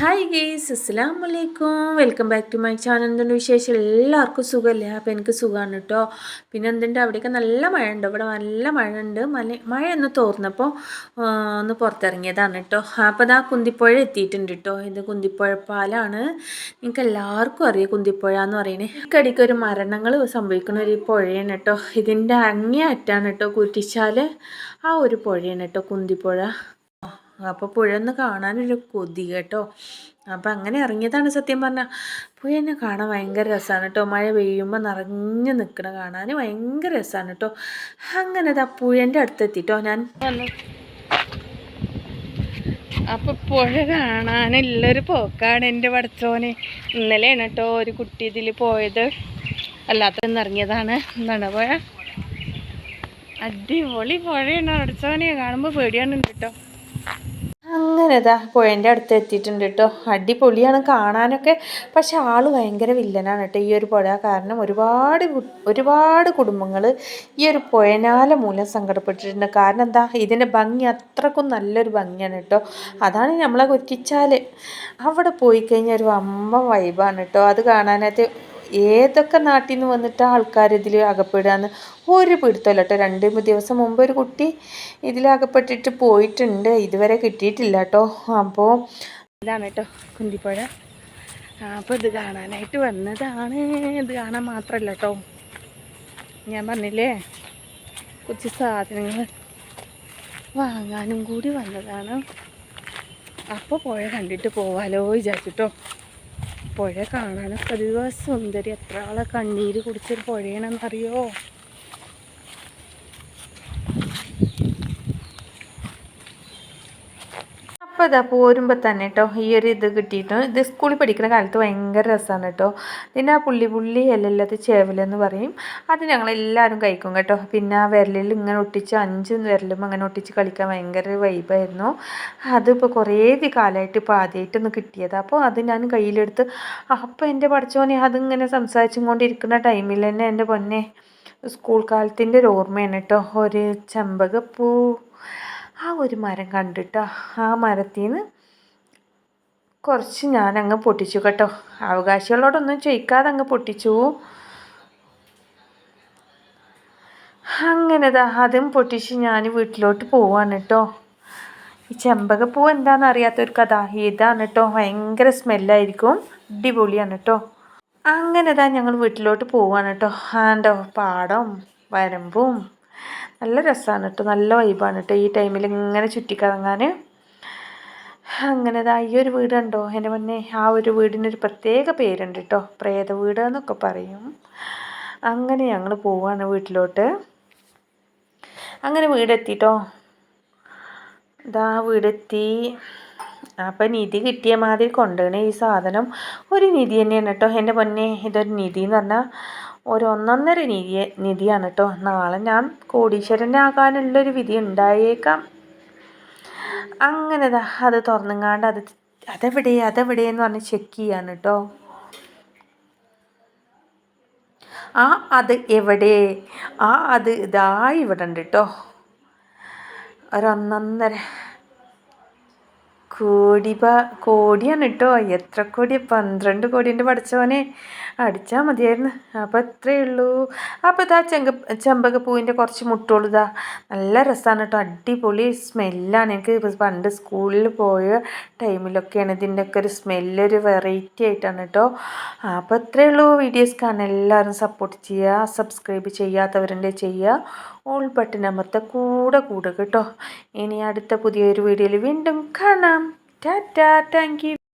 Hi guys അസ്സാം വലൈക്കും welcome back to my channel എന്തുണ്ട് വിശേഷം? എല്ലാവർക്കും സുഖമല്ലേ അപ്പോൾ എനിക്ക് സുഖമാണ് കേട്ടോ പിന്നെ എന്തുണ്ട്? അവിടെയൊക്കെ നല്ല മഴ ഉണ്ട് ഇവിടെ നല്ല മഴ ഉണ്ട് മല മഴ ഒന്ന് തോർന്നപ്പോൾ ഒന്ന് പുറത്തിറങ്ങിയതാണ് കേട്ടോ അപ്പോൾ ആ കുന്തിപ്പുഴ എത്തിയിട്ടുണ്ട് കേട്ടോ ഇത് കുന്തിപ്പുഴ പാലാണ് നിങ്ങൾക്ക് എല്ലാവർക്കും അറിയാം കുന്തിപ്പുഴ എന്ന് പറയുന്നത് ഇടയ്ക്ക് ഒരു മരണങ്ങൾ സംഭവിക്കുന്ന ഒരു പുഴയാണ് കേട്ടോ ഇതിന്റെ അങ്ങേ അറ്റാണ് കേട്ടോ കുറ്റിച്ചാൽ ആ ഒരു പുഴയാണ് കേട്ടോ കുന്തിപ്പുഴ. അപ്പോൾ പുഴ ഒന്ന് കാണാനൊരു കൊതി കേട്ടോ. അപ്പോൾ അങ്ങനെ ഇറങ്ങിയതാണ് സത്യം പറഞ്ഞാൽ പുഴ എന്നെ കാണാൻ ഭയങ്കര രസമാണ് കേട്ടോ. മഴ പെയ്യുമ്പോൾ നിറഞ്ഞു നിൽക്കണ കാണാൻ ഭയങ്കര രസമാണ് കേട്ടോ. അങ്ങനെ അത് ആ പുഴന്റെ അടുത്തെത്തിട്ടോ ഞാൻ. അപ്പോൾ പുഴ കാണാനുള്ളൊരു പോക്കാണ് എന്റെ പടച്ചോന്. ഇന്നലെയാണ് കേട്ടോ ഒരു കുട്ടി ഇതിൽ പോയത്. അല്ലാത്ത ഇറങ്ങിയതാണ്. എന്താണ് പുഴ? അടിപൊളി പുഴയാണ് പടച്ചോനെ. കാണുമ്പോൾ പേടിയാണ് കേട്ടോ. അങ്ങനെ ഇതാ പുഴേന്റെ അടുത്ത് എത്തിയിട്ടുണ്ട് കേട്ടോ അടിപൊളിയാണ് കാണാനൊക്കെ. പക്ഷെ ആൾ ഭയങ്കര വില്ലനാണ് കേട്ടോ ഈ ഒരു പുഴ കാരണം ഒരുപാട് ഒരുപാട് കുടുംബങ്ങൾ ഈ ഒരു പുഴനാല മൂലം സങ്കടപ്പെട്ടിട്ടുണ്ട്. കാരണം എന്താ ഇതിന്റെ ഭംഗി അത്രക്കും നല്ലൊരു ഭംഗിയാണ് കേട്ടോ അതാണ് നമ്മളെ കുറ്റിച്ചാൽ അവിടെ പോയി കഴിഞ്ഞാൽ ഒരു അമ്മ വൈബാണ് കേട്ടോ അത് കാണാനായിട്ട് ഏതൊക്കെ നാട്ടിൽ നിന്ന് വന്നിട്ട് ആൾക്കാർ ഇതിൽ അകപ്പെടുകയെന്ന് ഒരു പിടുത്തമല്ല കേട്ടോ. രണ്ട് ദിവസം മുമ്പ് ഒരു കുട്ടി ഇതിൽ അകപ്പെട്ടിട്ട് പോയിട്ടുണ്ട്. ഇതുവരെ കിട്ടിയിട്ടില്ല കേട്ടോ. അപ്പോൾ ഇതാണ് കേട്ടോ കുന്തിപ്പുഴ. അപ്പോൾ ഇത് കാണാനായിട്ട് വന്നതാണ്. ഇത് കാണാൻ മാത്രമല്ല കേട്ടോ. ഞാൻ പറഞ്ഞില്ലേ കുറച്ച് സാധനങ്ങൾ വാങ്ങാനും കൂടി വന്നതാണ്. അപ്പോൾ പോയ കണ്ടിട്ട് പോവാലോ വിചാരിച്ചിട്ടോ. പുഴ കാണാനൊക്കെ അധികം സുന്ദരി എത്ര ആളെ കണ്ണീര് കുടിച്ചൊരു പുഴയാണെന്നറിയോ? അപ്പോൾ ഇതാ പോരുമ്പോൾ തന്നെ കേട്ടോ ഈ ഒരു ഇത് കിട്ടിയിട്ട് ഇത് സ്കൂളിൽ പഠിക്കുന്ന കാലത്ത് ഭയങ്കര രസമാണ് കേട്ടോ പിന്നെ ആ പുള്ളി പുള്ളി അല്ലല്ലത് ചേവലെന്ന് പറയും. അത് ഞങ്ങളെല്ലാവരും കഴിക്കും കേട്ടോ. പിന്നെ ആ വിരലിൽ ഇങ്ങനെ ഒട്ടിച്ച് അഞ്ച് വിരലും അങ്ങനെ ഒട്ടിച്ച് കളിക്കാൻ ഭയങ്കര വൈബായിരുന്നു അതിപ്പോൾ കുറേ കാലമായിട്ട് ഇപ്പോൾ ആദ്യമായിട്ടൊന്ന് കിട്ടിയത്. അപ്പോൾ അത് ഞാൻ കയ്യിലെടുത്ത് അപ്പോൾ എന്റെ പഠിച്ചോനെ അതിങ്ങനെ സംസാരിച്ചും കൊണ്ടിരിക്കുന്ന ടൈമിൽ തന്നെ എന്റെ പൊന്നെ സ്കൂൾ കാലത്തിന്റെ ഒരു ഓർമ്മയാണ് കേട്ടോ ഒരു ചെമ്പകപ്പൂ ആ ഒരു മരം കണ്ടിട്ടോ? ആ മരത്തിൽ നിന്ന് കുറച്ച് ഞാനങ്ങ് പൊട്ടിച്ചു കേട്ടോ. അവകാശികളോടൊന്നും ചോദിക്കാതെ അങ്ങ് പൊട്ടിച്ചു. അങ്ങനെതാ അതും പൊട്ടിച്ച് ഞാൻ വീട്ടിലോട്ട് പോവാണ് കേട്ടോ. ഈ ചെമ്പകപ്പൂ എന്താണെന്ന് അറിയാത്തൊരു കഥ. ഇതാണ് കേട്ടോ. ഭയങ്കര സ്മെല്ലായിരിക്കും. അടിപൊളിയാണ് കേട്ടോ. അങ്ങനെതാ ഞങ്ങൾ വീട്ടിലോട്ട് പോവാണ് കേട്ടോ. ആണ്ടോ പാടം വരമ്പും നല്ല രസമാണ് കേട്ടോ നല്ല വൈബാണ് കേട്ടോ ഈ ടൈമിൽ ഇങ്ങനെ ചുറ്റിക്കറങ്ങാൻ അങ്ങനെ ഈ ഒരു വീട് കണ്ടോ? എന്റെ മുന്നേ ആ ഒരു വീടിനൊരു പ്രത്യേക പേരുണ്ട് കേട്ടോ പ്രേത വീട് എന്നൊക്കെ പറയും. അങ്ങനെ ഞങ്ങൾ പോവാണ് വീട്ടിലോട്ട്. അങ്ങനെ വീടെത്തിട്ടോ. ഇതാ വീടെത്തി. അപ്പം നിധി കിട്ടിയ മാതിരി കൊണ്ടുവന്നേ ഈ സാധനം. ഒരു നിധി തന്നെയാണ് കേട്ടോ എന്റെ പൊന്നെ ഇതൊരു നിധി എന്ന് പറഞ്ഞാൽ ഒരു ഒന്നൊന്നര നിധി നിധിയാണ് കേട്ടോ നാളെ ഞാൻ കോടീശ്വരനാകാനുള്ളൊരു വിധി ഉണ്ടായേക്കാം. അങ്ങനെ അത് തുറന്നുങ്ങാണ്ട് അത് അതെവിടെ അതെവിടെ എന്ന് പറഞ്ഞ് ചെക്ക് ചെയ്യാണ് കേട്ടോ ആ അത് എവിടെ? ആ അത് ഇതായി ഇവിടെ ഉണ്ട് കേട്ടോ ഒരൊന്നൊന്നര കോടി കോടിയാണ് കേട്ടോ എത്ര കോടി? പന്ത്രണ്ട് കോടിന്റെ പഠിച്ചവനെ. അടിച്ചാൽ മതിയായിരുന്നു. അപ്പോൾ എത്രയേ ഉള്ളൂ. അപ്പോൾ ഇതാ ചെങ്ക ചെമ്പകപ്പൂവിന്റെ കുറച്ച് മുട്ടോളൂ ഇതാ. നല്ല രസമാണ് കേട്ടോ അടിപൊളി സ്മെല്ലാണ്. എനിക്ക് പണ്ട് സ്കൂളിൽ പോയ ടൈമിലൊക്കെയാണ് ഇതിന്റെയൊക്കെ ഒരു സ്മെല്ലൊരു വെറൈറ്റി ആയിട്ടാണ് കേട്ടോ അപ്പോൾ എത്രയേ ഉള്ളൂ വീഡിയോസ് കാണാൻ. എല്ലാവരും സപ്പോർട്ട് ചെയ്യുക സബ്സ്ക്രൈബ് ചെയ്യാത്തവരുണ്ട് ചെയ്യുക ഓൾ ബട്ടൺ അമർത്ത കൂടെ കൂടെ കേട്ടോ ഇനി അടുത്ത പുതിയൊരു വീഡിയോയിൽ വീണ്ടും കാണാം. Tata thank you